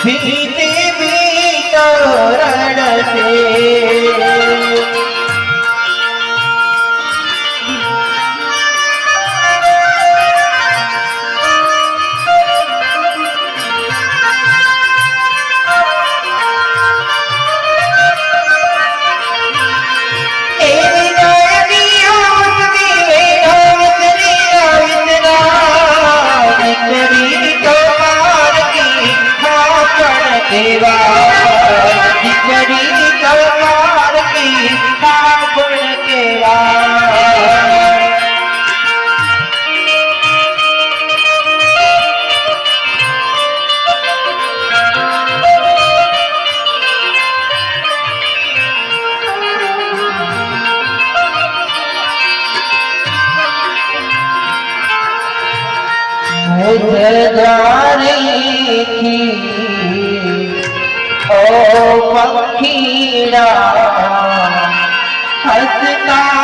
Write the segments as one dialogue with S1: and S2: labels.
S1: ભીતે ભીતો રડશે કેવા દીકરી તો મારતી ખાપણ કેવા ઓ પખીડા હસતા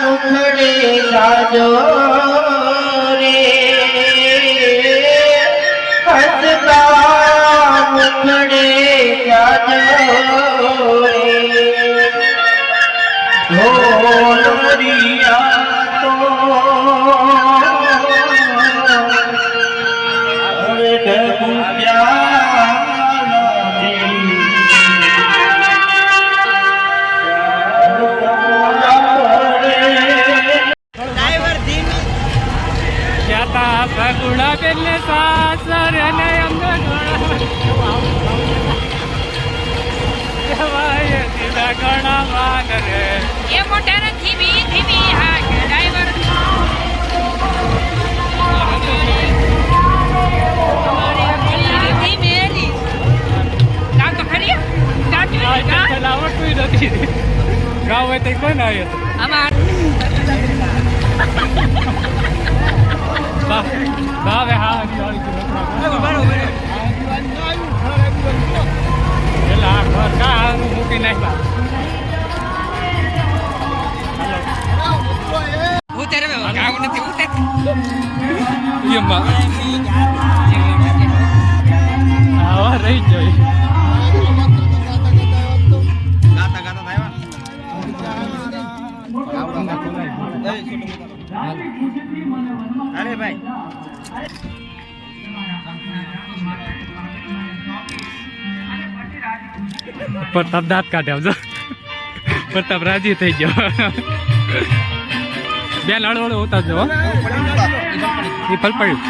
S1: મુખડે જાજો રે હસતા મુખડે જાજો રે ઢોલરિયા તો
S2: જતા સગુણા બેને સાસર ને અમને કહેવાય સીધા ઘણા માન રે
S3: એ મોટર ધીમી ધીમી હા ડ્રાઈવર ધીમે રી કામ તો ખરી કામ
S2: આ
S3: તો
S2: ચપ્પલ આવડતું નથી ગાવ હોય તો કોણ આવે તો
S3: આમાં
S2: બા બાવે હા વાળી તો બરોબર એટલે આ ઘર કા મૂકી નાખ્યા
S3: ઉતર કામ નથી ઉતર
S2: એમાં આવા રહી જાય
S1: અરે ભાઈ
S2: પ્રતાપ દાંત કાઢે આવજો પ્રતાપ રાજી થઈ ગયો. બેન લડવડો ઉતારજો એ ફલ પડ્યું